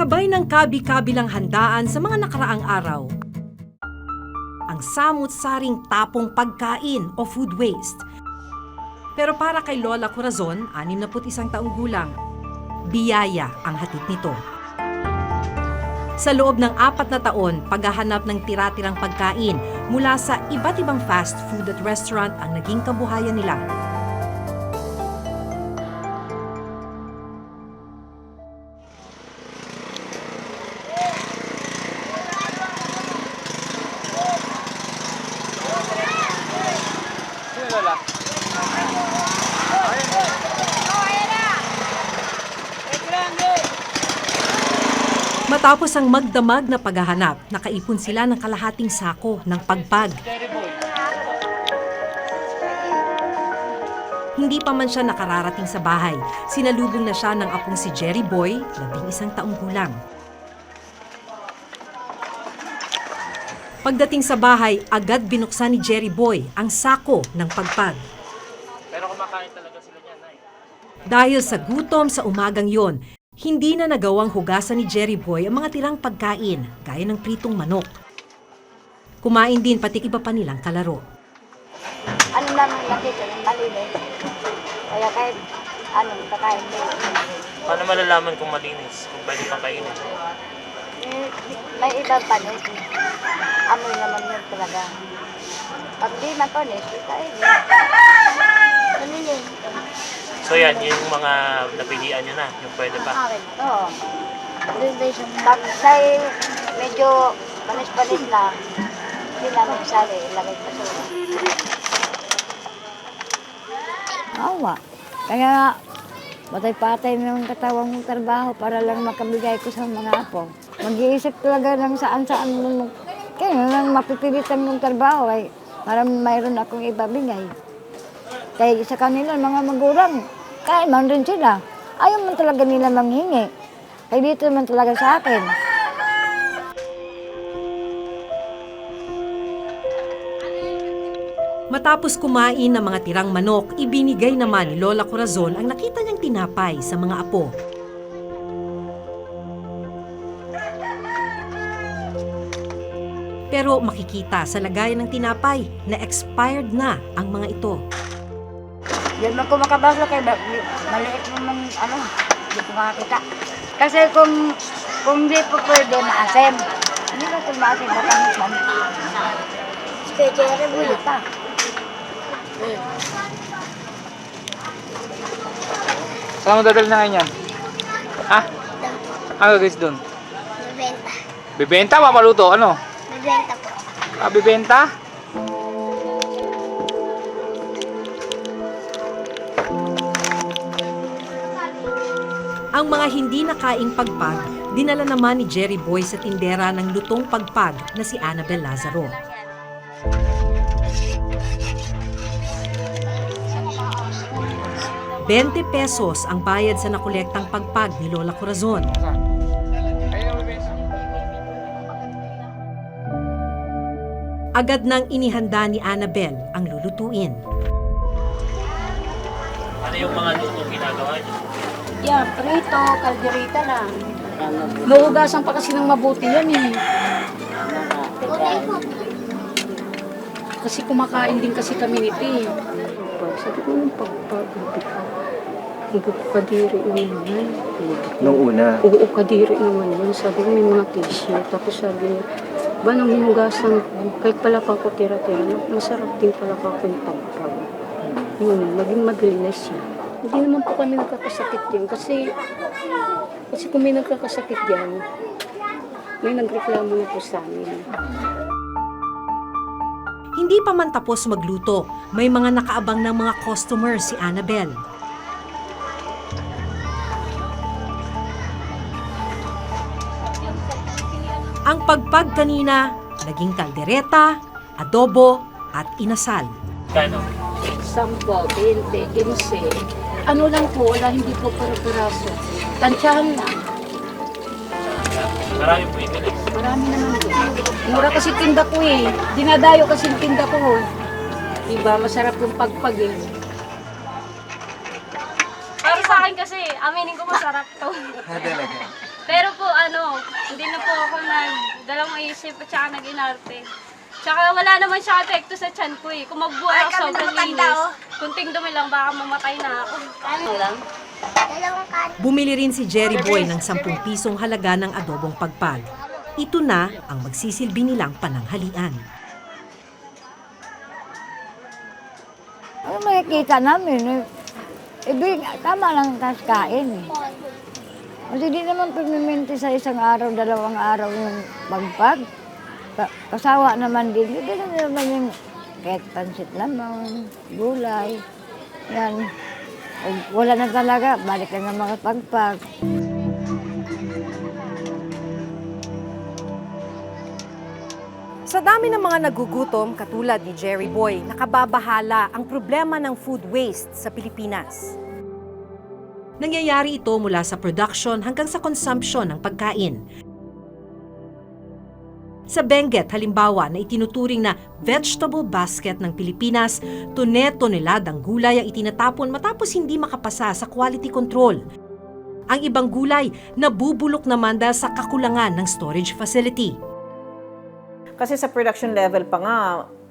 Kasabay ng kabi-kabilang handaan sa mga nakaraang araw, ang samut-saring tapong pagkain o food waste. Pero para kay Lola Corazon, 61 taong gulang, biyaya ang hatid nito. Sa loob ng apat na taon, paghahanap ng tira-tirang pagkain mula sa iba't ibang fast food at restaurant ang naging kabuhayan nila. Matapos ang magdamag na paghahanap, nakaipon sila ng kalahating sako ng pagpag. Hindi pa man siya nakararating sa bahay, sinalubong na siya ng apong si Jerry Boy, labing isang taong gulang. Pagdating sa bahay, agad binuksan ni Jerry Boy ang sako ng pagpag. Pero kumakain talaga sila niyan. Dahil sa gutom sa umagang yon, hindi na nagawang hugasan ni Jerry Boy ang mga tirang pagkain, gaya ng pritong manok. Kumain din pati iba pa nilang kalaro. ano naman nakita yung malinis. Kaya kahit ano, kakain mo. Paano malalaman kung malinis? Kung pwede pang kainin? Eh, May ibang panis. Amoy naman yun talaga. Pag di mapanis, di kain. Malinis. So yan, yung mga napilian nyo na, yung pwede pa. Oo. Pag say, medyo panis-panis na, hindi namin sali, ilagay sa sulat. Awa. Kaya patay-patay na yung katawang mong trabaho para lang makabigay ko sa mga apo. Mag-iisip talaga ng saan-saan mo. Kaya nang mapipilitan mong trabaho ay para mayroon akong ibabigay. Kaya sa kanila, mga magulang, kaya man rin sila. Ayaw man talaga nila manghingi. Kaya dito man talaga sa akin. Matapos kumain ng mga tirang manok, ibinigay naman ni Lola Corazon ang nakita niyang tinapay sa mga apo. Pero makikita sa lagayan ng tinapay na expired na ang mga ito. Yan man ko makabasa kay ba, maliit naman ano, hindi ko makakita. Kasi kung kung di po pwede maasim, hindi na kung maasim, matamis man. Spaghetti mo pa. Saan mo dadali na ngayon yan? Ha? Ano guys doon? Bibenta. Bibenta? Mapaluto? Ano? Bibenta po. Ah, bibenta? Ang mga hindi nakaing pagpag, dinala naman ni Jerry Boy sa tindera ng lutong pagpag na si Annabel Lazaro. Bente pesos ang bayad sa nakolektang pagpag ni Lola Corazon. Agad nang inihanda ni Annabel ang lulutuin. Ano yung mga? Yeah, prito, kalderita lang. Nauugasan pa kasi ng mabuti yan eh. Kasi kumakain din kasi kami nito eh. Sabi ko yung pagpagabi ka. Kadiri naman yan. Nung una, Oo, kadiri naman yun. Sabi ko may mga tissue. Tapos sabi niya, ba nang hinugasan ko, kahit pala pa ako tira-tira, masarap din pala pa ako yung pagpag. Yun, naging mabilis siya. Hindi naman po kami nagkakasakit yan kasi kasi kung may nagkakasakit yan, may nagreklamo na po sa amin. Hindi pa man tapos magluto, may mga nakaabang ng mga customer si Annabel. Ang pagpag kanina, naging kaldereta, adobo, at inasal. Kano? Sampo, 20, 15. Ano lang po, wala hindi po para-paraso. Tansyahan lang. Marami po ibili. Marami naman po. Mura kasi tinda ko eh. Dinadayo kasi yung tinda ko. oh. Diba, masarap yung pagpag eh. Para sa akin kasi, aminin ko masarap to. talaga. Pero po, ano, hindi na po ako nagdalawang isip at saka nag-inarte. Tsaka wala naman siya epekto sa tiyan ko eh. Kung magbuhay ako sobrang linis, kunting dumi lang, baka mamatay na ako. Ano lang? Dalawang kanin. Bumili rin si Jerry Boy ng 10 pisong halaga ng adobong pagpag. Ito na ang magsisilbi nilang pananghalian. Ano makikita namin? Eh, ibig, tama lang tas kain. eh. Kasi di naman pagmiminti sa isang araw, dalawang araw yung pagpag. Ka- kasawa naman din. Hindi na naman yung kahit pansit naman, gulay. Yan. O, wala na talaga, balik lang ang mga pagpag. Sa dami ng mga nagugutom, katulad ni Jerry Boy, nakababahala ang problema ng food waste sa Pilipinas. Nangyayari ito mula sa production hanggang sa consumption ng pagkain. Sa Benguet, halimbawa, na itinuturing na vegetable basket ng Pilipinas, tone-toneladang gulay ang itinatapon matapos hindi makapasa sa quality control. Ang ibang gulay, nabubulok naman dahil sa kakulangan ng storage facility. Kasi sa production level pa nga,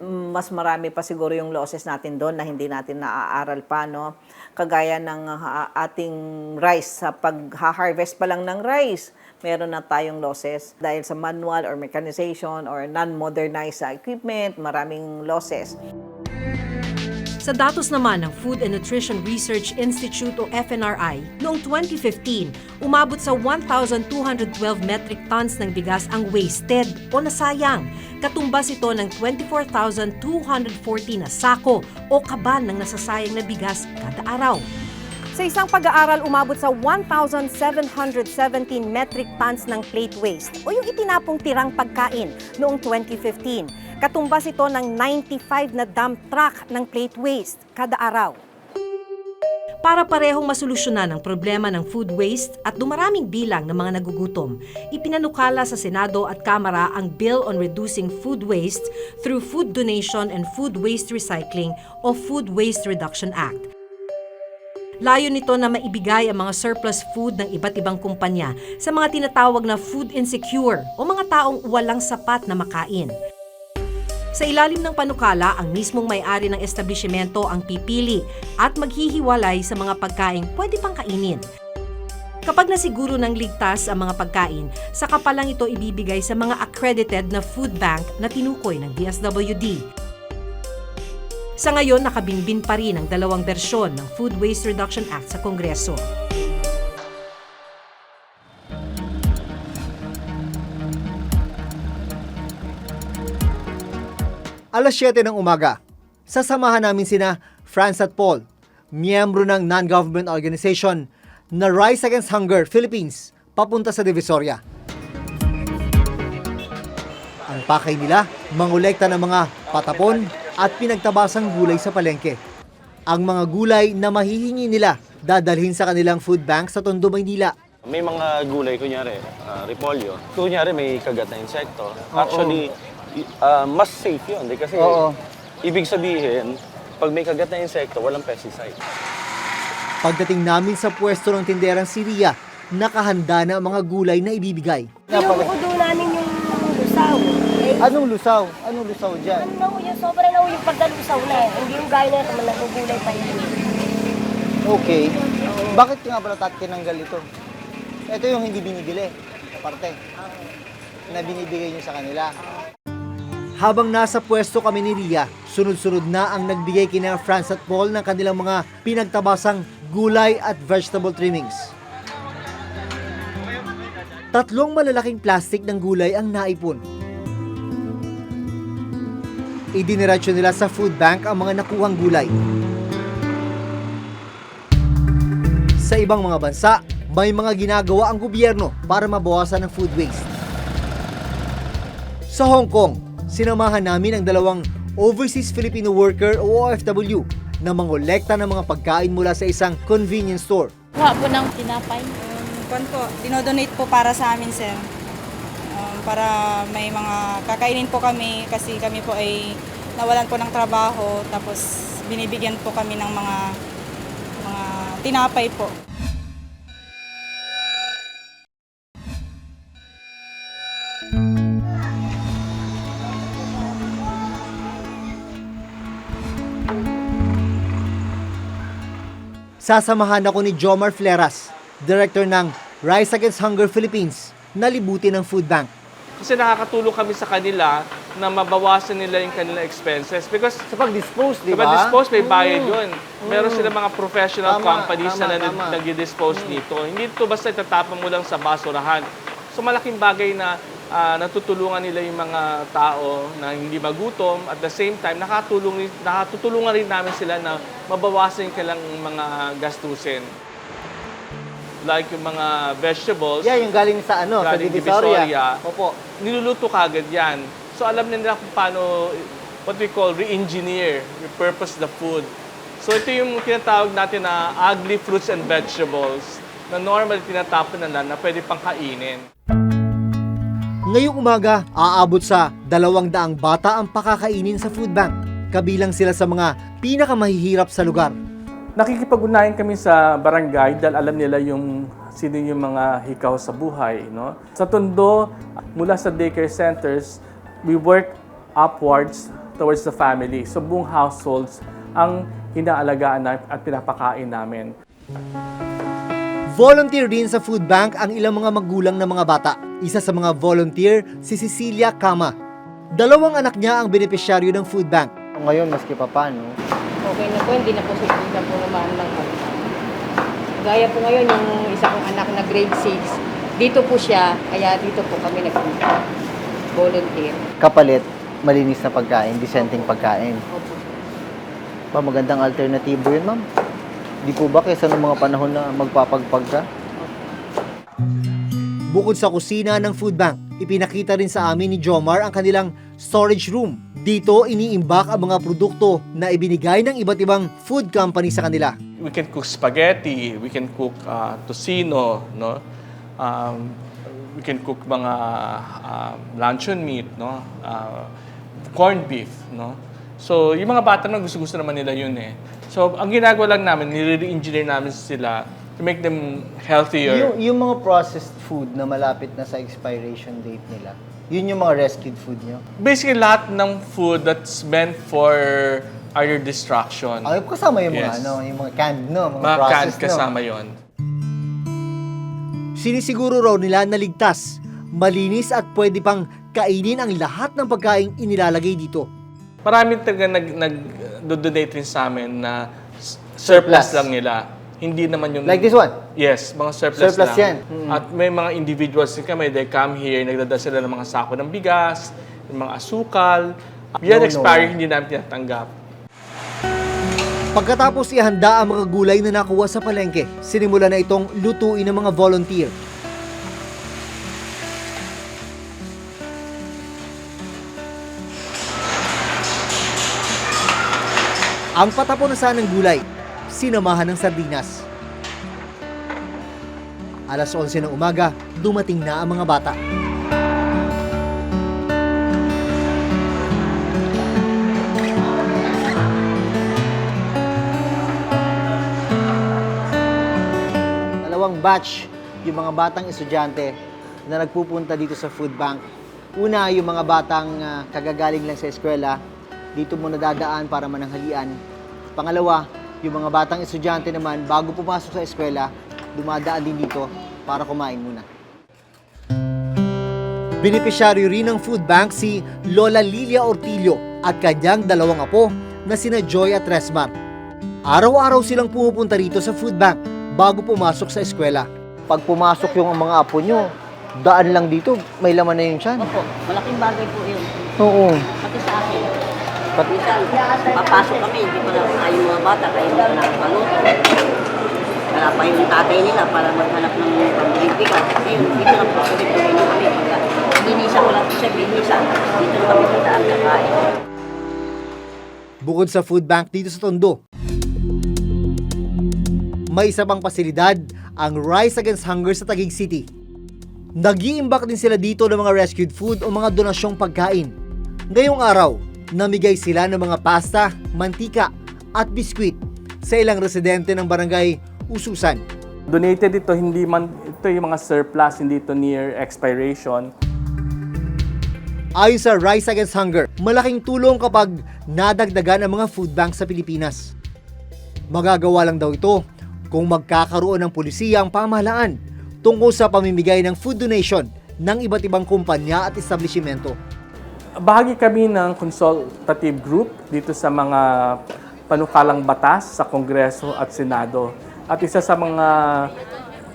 mas marami pa siguro yung losses natin doon na hindi natin naaaral pa, no? Kagaya ng ah, ating rice, sa pag-harvest pa lang ng rice, meron na tayong losses. Dahil sa manual or mechanization or non-modernized equipment, maraming losses. Sa datos naman ng Food and Nutrition Research Institute o FNRI, noong 2015, umabot sa 1,212 metric tons ng bigas ang wasted o nasayang. Katumbas ito ng 24,240 na sako o kaban ng nasasayang na bigas kada araw. Sa isang pag-aaral, umabot sa 1,717 metric tons ng plate waste o yung itinapong tirang pagkain noong 2015. Katumbas ito ng 95 na dump truck ng plate waste kada araw. Para parehong masolusyonan ang problema ng food waste at dumaraming bilang ng mga nagugutom, ipinanukala sa Senado at Kamara ang Bill on Reducing Food Waste through Food Donation and Food Waste Recycling o Food Waste Reduction Act. Layo nito na maibigay ang mga surplus food ng iba't ibang kumpanya sa mga tinatawag na food insecure o mga taong walang sapat na makain. Sa ilalim ng panukala, ang mismong may-ari ng establishmento ang pipili at maghihiwalay sa mga pagkain pwede pang kainin. Kapag nasiguro ng ligtas ang mga pagkain, saka pa lang ito ibibigay sa mga accredited na food bank na tinukoy ng DSWD. Sa ngayon, nakabinbin pa rin ang dalawang bersyon ng Food Waste Reduction Act sa Kongreso. Alas 7 ng umaga, sasamahan namin sina Franz at Paul, miyembro ng non-government organization na Rise Against Hunger Philippines, papunta sa Divisoria. Ang pakay nila, mangolekta ng mga patapon at pinagtabasang gulay sa palengke. Ang mga gulay na mahihingi nila, dadalhin sa kanilang food bank sa Tondo, Maynila. May mga gulay, kunyari, ah, repolyo. Kunyari, may kagat na insekto. Actually, i- ah, mas safe yun. Di kasi, Oo. ibig sabihin, pag may kagat na insekto, walang pesticide. Pagdating namin sa pwesto ng tinderang si Ria, nakahanda na ang mga gulay na ibibigay. Pinukudo namin yung lusaw. Eh, Anong lusaw? Anong lusaw dyan? ano na ho, yung sobrang na ho yung pagkalusaw na. Hindi yung gaya na naman nagugulay pa yun. Okay. Bakit nga pala tat tinanggal ito? Ito yung hindi binibili. Parte. Na binibigay niyo sa kanila. Habang nasa pwesto kami ni Ria, sunod-sunod na ang nagbigay kina Franz at Paul ng kanilang mga pinagtabasang gulay at vegetable trimmings. Tatlong malalaking plastic ng gulay ang naipon. Idiniretso nila sa food bank ang mga nakuhang gulay. Sa ibang mga bansa, may mga ginagawa ang gobyerno para mabawasan ang food waste. Sa Hong Kong, sinamahan namin ang dalawang Overseas Filipino Worker o OFW na mangolekta ng mga pagkain mula sa isang convenience store. Kuha po ng tinapay. Kwan po, dinodonate po para sa amin, sir. Um, para may mga kakainin po kami kasi kami po ay nawalan po ng trabaho tapos binibigyan po kami ng mga mga tinapay po. Sasamahan ako ni Jomar Fleras, director ng Rise Against Hunger Philippines, na libutin ng food bank. Kasi nakakatulong kami sa kanila na mabawasan nila yung kanilang expenses. Because Sa pag-dispose, di Diba, ba? dispose, may bayad yun. Meron sila mga professional Tama, companies tama, na tama. nag- nag-dispose nito. Hindi ito basta itatapon mo lang sa basurahan. So malaking bagay na ah, natutulungan nila yung mga tao na hindi magutom. At the same time, nakatulong, nakatutulungan rin namin sila na mabawasan yung kailang mga gastusin. Like yung mga vegetables, Yeah, yung galing sa ano, sa Galing Divisoria. Divisoria. Opo. niluluto kagad yan. So alam na nila kung paano, what we call re-engineer, repurpose the food. So ito yung tinatawag natin na ugly fruits and vegetables na normally tinatapon na lang na pwede pang kainin. Ngayong umaga, aabot sa dalawang daang bata ang pakakainin sa food bank. Kabilang sila sa mga pinakamahihirap sa lugar. Nakikipag-unayan kami sa barangay dahil alam nila yung sino yung mga hikaw sa buhay. No? Sa Tondo, mula sa daycare centers, we work upwards towards the family. So buong households ang inaalagaan na at pinapakain namin. Volunteer din sa food bank ang ilang mga magulang ng mga bata. Isa sa mga volunteer, si Cecilia Kama. Dalawang anak niya ang benepisyaryo ng food bank. Ngayon, maski pa paano, Okay na po, hindi na po na po naman ng Gaya po ngayon yung isa kong anak na grade 6. Dito po siya, kaya dito po kami nagpunta. Volunteer. kapalit, malinis na pagkain, disenteng pagkain. Opo. Ba, magandang alternatibo yun, ma'am. Di po ba kaysa ng mga panahon na magpapagpag ka? Bukod sa kusina ng food bank, ipinakita rin sa amin ni Jomar ang kanilang storage room. Dito, iniimbak ang mga produkto na ibinigay ng iba't ibang food company sa kanila. We can cook spaghetti, we can cook uh, tocino, no? Um, we can cook mga uh, luncheon meat, no? Uh, corned beef, no? So, yung mga bata naman, gusto-gusto naman nila yun eh. So, ang ginagawa lang namin, nire-engineer namin sila to make them healthier. Yung, yung mga processed food na malapit na sa expiration date nila, yun yung mga rescued food nyo. Basically, lahat ng food that's meant for either distraction. Ay, kasama yung mga Yes. ano, yung mga canned, no? Mga, Mga canned processed, no? kasama yon. Sinisiguro raw nila na ligtas, malinis at pwede pang kainin ang lahat ng pagkain inilalagay dito. Marami talaga nag, nag-donate rin sa amin na surplus Surplus. lang nila. Hindi naman yung... Like this one? Yes, mga surplus, Surplus lang. yan. At may mga individuals din kami, they come here, nagdadala sila ng mga sako ng bigas, ng mga asukal. Yan No, no. expiry, hindi namin tinatanggap. Pagkatapos ihanda ang mga gulay na nakuha sa palengke, sinimula na itong lutuin ng mga volunteer. Ang patapunasan ng gulay, sinamahan ng sardinas. Alas 11 ng umaga, dumating na ang mga bata. dalawang batch yung mga batang estudyante na nagpupunta dito sa food bank. Una, yung mga batang ah, kagagaling lang sa eskwela, dito muna dadaan para mananghalian. Pangalawa, yung mga batang estudyante naman, bago pumasok sa eskwela, dumadaan din dito para kumain muna. Benepisyaryo rin ng food bank si Lola Lilia Ortillo at kanyang dalawang apo na sina Joy at Resmar. Araw-araw silang pumupunta rito sa food bank bago pumasok sa eskwela. Pag pumasok yung mga apo nyo, daan lang dito, may laman na yung tiyan. Opo, malaking bagay po yun. Oo. Pati sa. Minsan, papasok kami, hindi pa na tayo mga bata, kaya hindi pa nakakaluto. Wala pa yung tatay nila para maghanap ng pambiling bigas. Kasi dito na po, tuloy-tuloy na kami. Pagka Binisa ko lang po siya, binisa. Dito na kami dadaan kakain. Bukod sa food bank dito sa Tondo, may isa pang pasilidad ang Rise Against Hunger sa Taguig City. Nag-iimbak din sila dito ng mga rescued food o mga donasyong pagkain. Ngayong araw, namigay sila ng mga pasta, mantika at biskwit sa ilang residente ng barangay Ususan. Donated ito, hindi man, ito yung mga surplus, hindi ito near expiration. Ayon sa Rise Against Hunger, malaking tulong kapag nadagdagan ang mga food bank sa Pilipinas. Magagawa lang daw ito kung magkakaroon ng pulisiya ang pamahalaan tungkol sa pamimigay ng food donation ng iba't ibang kumpanya at establishmento. Bahagi kami ng consultative group dito sa mga panukalang batas sa Kongreso at Senado. At isa sa mga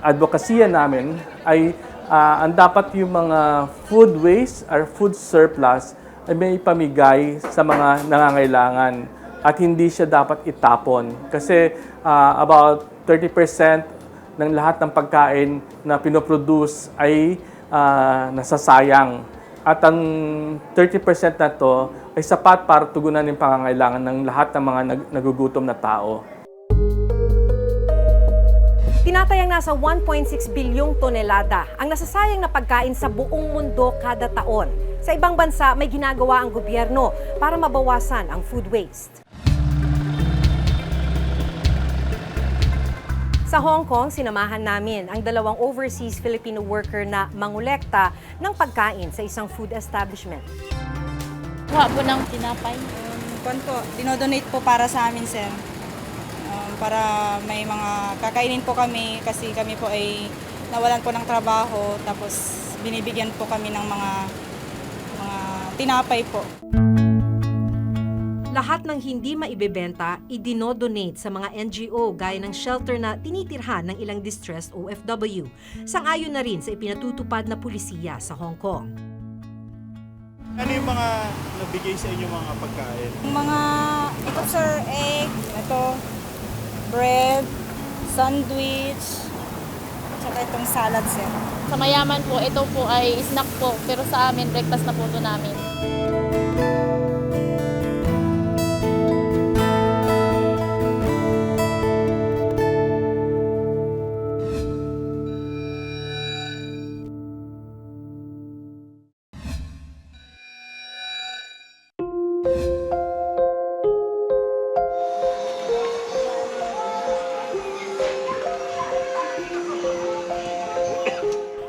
advokasya namin ay ah, ang dapat yung mga food waste or food surplus ay may pamigay sa mga nangangailangan at hindi siya dapat itapon. Kasi ah, about 30% ng lahat ng pagkain na pinoproduce ay ah, nasasayang. At ang 30% na to ay sapat para tugunan yung pangangailangan ng lahat ng mga nag- nagugutom na tao. Tinatayang nasa 1.6 bilyong tonelada ang nasasayang na pagkain sa buong mundo kada taon. Sa ibang bansa, may ginagawa ang gobyerno para mabawasan ang food waste. Sa Hong Kong, sinamahan namin ang dalawang overseas Filipino worker na mangolekta ng pagkain sa isang food establishment. Kuha po ng tinapay. Um, kwan po, dinodonate po para sa amin, sir. Um, para may mga kakainin po kami kasi kami po ay nawalan po ng trabaho tapos binibigyan po kami ng mga mga tinapay po. Lahat ng hindi maibebenta, idinodonate sa mga NGO gaya ng shelter na tinitirhan ng ilang distressed OFW. Sang-ayon na rin sa ipinatutupad na pulisiya sa Hong Kong. Ano yung mga nabigay sa inyo mga pagkain? Yung mga, ito sir, egg, ito, bread, sandwich, tsaka itong salad sir. Sa mayaman po, ito po ay snack po. Pero sa amin, breakfast na po ito namin.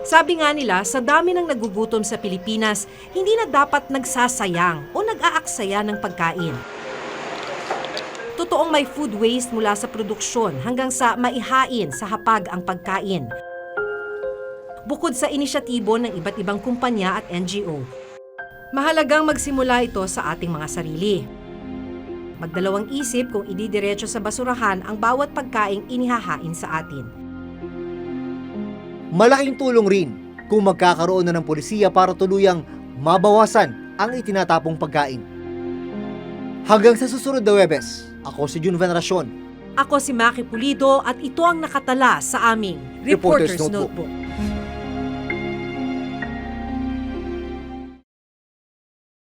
Sabi nga nila, sa dami ng nagugutom sa Pilipinas, hindi na dapat nagsasayang o nag-aaksaya ng pagkain. Totoong may food waste mula sa produksyon hanggang sa maihain sa hapag ang pagkain. Bukod sa inisyatibo ng iba't ibang kumpanya at NGO, mahalagang magsimula ito sa ating mga sarili. Magdalawang isip kung ididiretso sa basurahan ang bawat pagkaing inihahain sa atin. Malaking tulong rin kung magkakaroon na ng pulisiya para tuluyang mabawasan ang itinatapong pagkain. Hanggang sa susunod na Webes, ako si Jun Veneracion. Ako si Maki Pulido at ito ang nakatala sa aming Reporter's Reporter's, Notebook. Notebook.